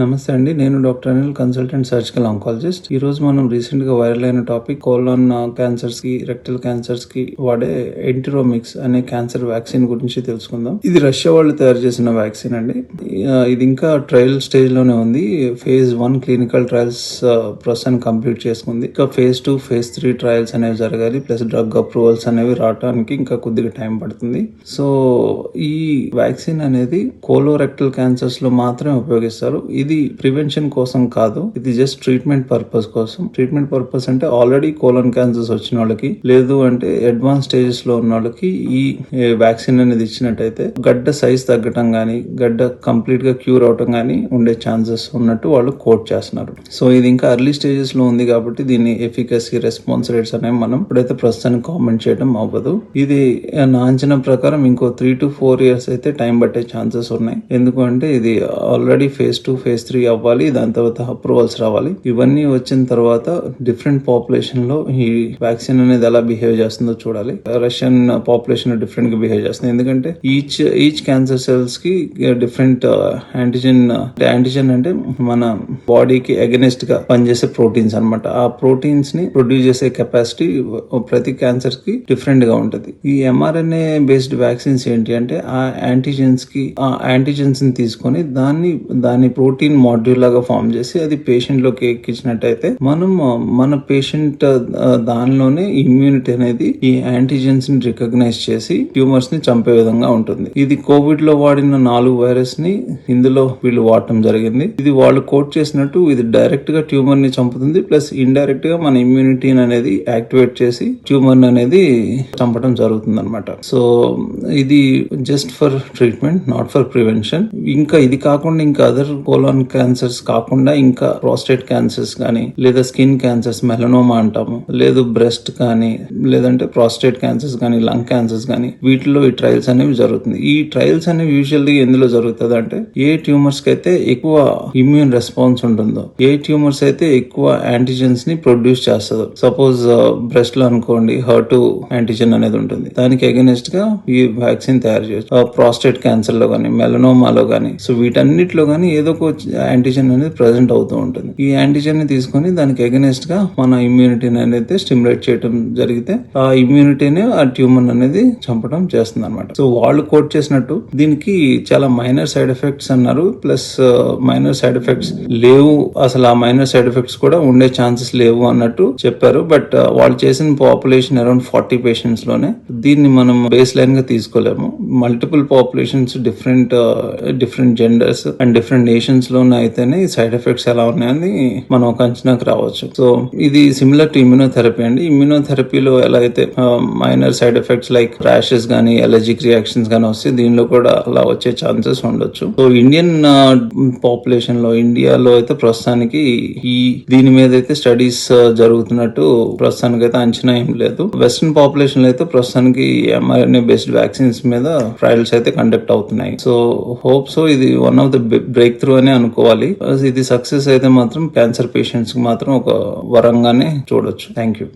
నమస్తే అండి. నేను doctor Anil consultant surgical oncologist. ఈ రోజు మనం రీసెంట్గా వైరల్ అయిన టాపిక్ కోలాన్ క్యాన్సర్స్కి రెక్టల్ క్యాన్సర్స్కి వాడే ఎంటిరోమిక్స్ అనే క్యాన్సర్ వ్యాక్సిన్ గురించి తెలుసుకుందాం. ఇది రష్యా వాళ్ళు తయారు చేసిన వ్యాక్సిన్ అండి. ఇది ఇంకా ట్రయల్ స్టేజ్లోనే ఉంది. ఫేజ్ వన్ క్లినికల్ ట్రయల్స్ ప్రస్తుతం కంప్లీట్ చేసుకుంది. ఇంకా phase two phase three trials అనేవి జరగాలి. ప్లస్ డ్రగ్ అప్రూవల్స్ అనేవి రావడానికి ఇంకా కొద్దిగా టైం పడుతుంది. సో ఈ వ్యాక్సిన్ అనేది కోలోరెక్టల్ క్యాన్సర్స్లో మాత్రమే ఉపయోగిస్తారు. ఇది ప్రివెన్షన్ కోసం కాదు ఇది జస్ట్ ట్రీట్మెంట్ పర్పస్ కోసం. ట్రీట్మెంట్ పర్పస్ అంటే ఆల్రెడీ కోలన్ క్యాన్సర్స్ వచ్చిన వాళ్ళకి లేదు అంటే అడ్వాన్స్ స్టేజెస్లో ఉన్న వాళ్ళకి ఈ వ్యాక్సిన్ అనేది ఇచ్చినట్టయితే గడ్డ సైజ్ తగ్గటం గానీ గడ్డ కంప్లీట్గా క్యూర్ అవటం గానీ ఉండే ఛాన్సెస్ ఉన్నట్టు వాళ్ళు కోట్ చేస్తున్నారు. సో ఇది ఇంకా అర్లీ స్టేజెస్లో ఉంది కాబట్టి దీన్ని ఎఫికసీ రెస్పాన్స్ రేట్స్ అనేవి మనం ఇప్పుడైతే ప్రస్తుతానికి కామెంట్ చేయడం అవ్వదు. ఇది నా అంచనా ప్రకారం ఇంకో త్రీ టు ఫోర్ ఇయర్స్ అయితే టైం పట్టే ఛాన్సెస్ ఉన్నాయి. ఎందుకంటే ఇది already phase two phase phase three అవ్వాలి దాని తర్వాత అప్రూవల్స్ రావాలి. ఇవన్నీ వచ్చిన తర్వాత డిఫరెంట్ పాపులేషన్లో ఈ వ్యాక్సిన్ అనేది ఎలా బిహేవ్ చేస్తుందో చూడాలి. రష్యన్ పాపులేషన్ డిఫరెంట్గా బిహేవ్ చేస్తుంది. ఎందుకంటే ఈచ్ ఈచ్ క్యాన్సర్ సెల్స్కి డిఫరెంట్ యాంటీజెన్ యాంటీజెన్ అంటే మన బాడీకి అగెనిస్ట్గా పనిచేసే ప్రోటీన్స్ అన్నమాట. ఆ ప్రోటీన్స్ని ప్రొడ్యూస్ చేసే కెపాసిటీ ప్రతి క్యాన్సర్కి డిఫరెంట్గా ఉంటది. ఈ ఎంఆర్ఎన్ఏ బేస్డ్ వ్యాక్సిన్స్ ఏంటి అంటే ఆ యాంటీజెన్స్కి ఆ యాంటీజెన్స్ని తీసుకొని దాన్ని దాని ప్రోటీన్ మాడ్యూల్ లాగా ఫామ్ చేసి అది పేషెంట్లోకి ఎక్కించినట్టయితే మనం మన పేషెంట్ దానిలోనే ఇమ్యూనిటీ అనేది ఈ యాంటీజెన్స్ని రికగ్నైజ్ చేసి ట్యూమర్స్ని చంపే విధంగా ఉంటుంది. ఇది కోవిడ్లో వాడిన నాలుగు వైరస్ని ఇందులో వీళ్ళు వాడటం జరిగింది. ఇది వాళ్ళు కోట్ చేసినట్టు ఇది డైరెక్ట్గా ట్యూమర్ని చంపుతుంది ప్లస్ ఇండైరెక్ట్గా మన ఇమ్యూనిటీని అనేది యాక్టివేట్ చేసి ట్యూమర్ అనేది చంపడం జరుగుతుంది అనమాట సో ఇది just for treatment not for prevention ఇంకా ఇది కాకుండా ఇంకా అదర్ కామన్ క్యాన్సర్స్ కాకుండా ఇంకా ప్రాస్టేట్ క్యాన్సర్స్ కానీ లేదా స్కిన్ క్యాన్సర్స్ మెలనోమా అంటాము. లేదు బ్రెస్ట్ కానీ లేదంటే ప్రోస్టేట్ క్యాన్సర్స్ కానీ లంగ్ క్యాన్సర్స్ కానీ వీటిలో ఈ ట్రయల్స్ అనేవి జరుగుతుంది. ఈ ట్రయల్స్ అనేవి యూజువల్లీ ఎందులో జరుగుతుంది అంటే ఏ ట్యూమర్స్కి అయితే ఎక్కువ ఇమ్యూన్ రెస్పాన్స్ ఉంటుందో ఏ ట్యూమర్స్ అయితే ఎక్కువ యాంటీజెన్స్ని ప్రొడ్యూస్ చేస్తుందో. సపోజ్ బ్రెస్ట్ uh, లో అనుకోండి హర్టు యాంటీజెన్ అనేది ఉంటుంది. దానికి అగెనిస్ట్గా ఈ వ్యాక్సిన్ తయారు చేయొచ్చు ప్రాస్టేట్ క్యాన్సర్లో కానీ మెలనోమాలో కానీ సో వీటన్నిటిలో కానీ ఏదో ఒక యాంటీజెన్ అనేది ప్రజెంట్ అవుతూ ఉంటుంది. ఈ యాంటీజెన్ని తీసుకొని దానికి అగెనిస్ట్గా మన ఇమ్యూనిటీని అనేది స్టిమ్యులేట్ చేయడం జరిగితే ఆ ఇమ్యూనిటీని ఆ ట్యూమర్ అనేది చంపడం చేస్తుంది అనమాట సో వాళ్ళు కోట్ చేసినట్టు దీనికి చాలా మైనర్ సైడ్ ఎఫెక్ట్స్ అన్నారు. ప్లస్ మైనర్ సైడ్ ఎఫెక్ట్స్ లేవు. అసలు ఆ మైనర్ సైడ్ ఎఫెక్ట్స్ కూడా ఉండే ఛాన్సెస్ లేవు అన్నట్టు చెప్పారు. బట్ వాళ్ళు చేసిన పాపులేషన్ అరౌండ్ ఫార్టీ పేషెంట్స్లోనే దీన్ని మనం బేస్ లైన్గా తీసుకోలేము. Multiple populations different different genders and different nations లోనే అయితేనే సైడ్ ఎఫెక్ట్స్ ఎలా ఉన్నాయని మనం ఒక అంచనాకు రావచ్చు. సో ఇది సిమిలర్ టు ఇమ్యూనోథెరపీ అండి. ఇమ్యూనోథెరపీలో ఎలా అయితే minor side effects like rashes కానీ ఎలర్జిక్ రియాక్షన్స్ కానీ వస్తే దీనిలో కూడా అలా వచ్చే ఛాన్సెస్ ఉండొచ్చు. సో ఇండియన్ పాపులేషన్లో ఇండియాలో అయితే ప్రస్తుతానికి ఈ దీని మీద అయితే స్టడీస్ జరుగుతున్నట్టు ప్రస్తుతానికి అయితే అంచనా ఏం లేదు. వెస్ట్రన్ పాపులేషన్లో అయితే ప్రస్తుతానికి ఎంఆర్ఎన్ఏ బేస్డ్ వ్యాక్సిన్స్ మీద ట్రయల్స్ అయితే కండక్ట్ అవుతున్నాయి. సో హోప్ సో ఇది one of the breakthrough అని అనుకోవాలి. ఇది సక్సెస్ అయితే మాత్రం క్యాన్సర్ పేషెంట్స్కి మాత్రం ఒక వరంగానే చూడొచ్చు. Thank you